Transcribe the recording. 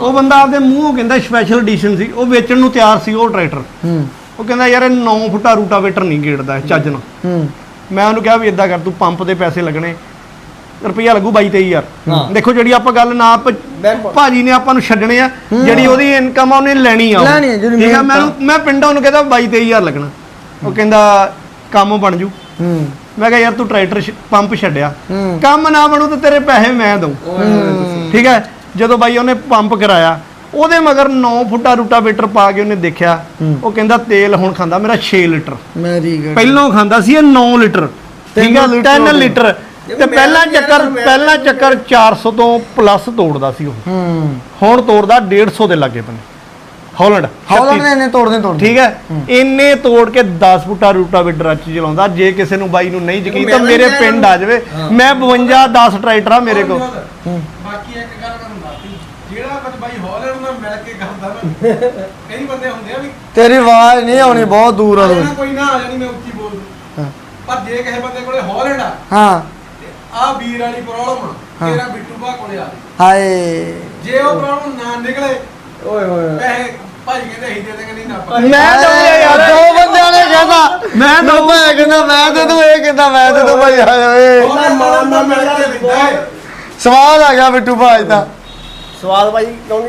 ਉਹ ਬੰਦਾ ਆਪਦੇ ਮੂੰਹੋਂ ਕਹਿੰਦਾ ਸਪੈਸ਼ਲ ਐਡੀਸ਼ਨ ਸੀ ਉਹ ਵੇਚਣ ਨੂੰ ਤਿਆਰ ਸੀ ਉਹ ਟਰੈਕਟਰ ਹੂੰ। ਉਹ ਕਹਿੰਦਾ ਯਾਰ ਇਹ 9 ਫੁੱਟਾ ਰੂਟਾਵੇਟਰ ਨਹੀਂ ਗੇੜਦਾ ਇਹ ਚੱਜ ਨਾਲ। ਹੂੰ। ਮੈਂ ਉਹਨੂੰ ਕਿਹਾ ਵੀ ਇਦਾਂ ਕਰ ਤੂੰ ਪੰਪ ਦੇ ਪੈਸੇ ਲੱਗਣੇ ਰੁਪਈਆ ਲੱਗੂ 22 23000 ਹਾਂ। ਦੇਖੋ ਜਿਹੜੀ ਆਪਾਂ ਗੱਲ ਨਾ। ਭਾਜੀ ਨੇ ਆਪਾਂ ਨੂੰ ਛੱਡਣੇ ਆ ਜਿਹੜੀ ਉਹਦੀ ਇਨਕਮ ਆ ਉਹਨੇ ਲੈਣੀ ਆ। ਲੈਣੀ ਆ, ਜਿਹੜੀ ਮੈਂ ਮੈਂ ਪਿੰਡੋਂ ਉਹਨੂੰ ਕਹਿੰਦਾ 22 23000 ਲੱਗਣਾ। ਉਹ ਕਹਿੰਦਾ ਕੰਮ ਬਣ ਜੂ। ਹੂੰ। ਮੈਂ ਕਿਹਾ ਯਾਰ ਤੂੰ ਟਰੈਕਟਰ ਪੰਪ ਛੱਡਿਆ। ਕੰਮ ਨਾ ਬਣੂ ਤਾਂ ਤੇਰੇ ਪੈਸੇ ਮੈਂ ਦਊਂ। ਠੀਕ ਹੈ? ਜਦੋਂ ਬਾਈ ਉਹਨੇ ਪੰਪ ਕਰਾਇਆ ਉਹਦੇ ਮਗਰ 9 ਫੁੱਟਾ ਰੂਟਾਵੇਟਰ ਪਾ ਕੇ ਉਹਨੇ ਦੇਖਿਆ ਉਹ ਕਹਿੰਦਾ ਤੇਲ ਹੁਣ ਖਾਂਦਾ ਮੇਰਾ 6 ਲੀਟਰ। ਮੈਰੀ ਗੁੱਡ ਪਹਿਲੋਂ ਖਾਂਦਾ ਸੀ ਇਹ 9 ਲੀਟਰ। ਠੀਕ ਹੈ ਤਿੰਨ ਲੀਟਰ 3 ਹੋ ਗਏ। ਲੀਟਰ। ਤੇ ਪਹਿਲਾ ਚੱਕਰ ਪਹਿਲਾ ਚੱਕਰ 400 ਤੋਂ ਪਲੱਸ ਤੋੜਦਾ ਸੀ ਉਹ। ਹੁਣ ਤੋੜਦਾ 150 ਦੇ ਲਾਗੇ ਬੰਨੇ ਹਾਲੈਂਡ ਹੌਲੈਂਡ ਨੇ ਇਹਨੇ ਤੋੜਦੇ ਤੋੜਦੇ। ਠੀਕ ਹੈ? ਇੰਨੇ ਤੋੜ ਕੇ 10 ਫੁੱਟਾ ਰੂਟਾਵੇਟਰ ਅੱਜ ਚਲਾਉਂਦਾ ਜੇ ਕਿਸੇ ਨੂੰ ਬਾਈ ਨੂੰ ਨਹੀਂ ਯਕੀਨ ਤਾਂ ਮੇਰੇ ਪਿੰਡ ਆ ਜਾਵੇ। ਮੈਂ 52 10 ਟਰੈਕਟਰ ਆ ਮੇਰੇ ਕੋਲ। ਬਾਕੀ ਇੱਕ ਗੱਲ ਜਿਹੜਾ ਕੁਝ ਬਾਈ ਹਾਲੈਂਡ ਨਾਲ ਮਿਲ ਕੇ ਕਰਦਾ ਨਾ। ਕਈ ਬੰਦੇ ਹੁੰਦੇ ਆ ਵੀ ਤੇਰੀ ਆਵਾਜ਼ ਨਹੀਂ ਆਉਣੀ ਬਹੁਤ ਦੂਰ ਆ ਤੂੰ। ਕੋਈ ਨਾ ਆ ਜਾਣੀ ਮੈਂ ਉੱਚੀ ਬੋਲ ਦੂੰ। ਪਰ ਜੇ ਕਿਸੇ ਬੰਦੇ ਕੋਲੇ ਹਾਲੈਂਡ ਆ ਹਾਂ। ਆ ਵੀਰ ਵਾਲੀ ਪ੍ਰੋਬਲਮ। ਤੇਰਾ ਬਿੱਟੂ ਭਾ ਕੋਲੇ ਆ ਹਾਏ। ਜੇ ਉਹ ਪ੍ਰੋਬਲਮ ਨਾ ਨਿਕਲੇ ਓਏ ਹੋਏ ਪੈਸੇ ਭਾਜੀ ਕਹਿੰਦੇ ਅਸੀਂ ਦੇ ਦੇਂਗੇ ਨਹੀਂ ਨਾ ਮੈਂ ਦਊਂਗਾ ਯਾਰ। ਦੋ ਬੰਦਿਆਂ ਨੇ ਕਹਿੰਦਾ ਮੈਂ ਦੋ ਮੈਂ ਕਹਿੰਦਾ ਮੈਂ ਤੇ ਤੂੰ ਇਹ ਕਹਿੰਦਾ ਮੈਂ ਤੇ ਤੂੰ ਭਾਈ ਹਾਏ। ਓਏ ਉਹਨਾਂ ਮਾਨ ਨਾਲ ਮਿਲ ਕੇ ਲੈਂਦਾ ਹੈ। ਸਵਾਦ ਆ ਗਿਆ ਬਿੱਟੂ ਭਾਜ ਦਾ ਸਵਾਦ ਭਾਈ ਨਹੀਂ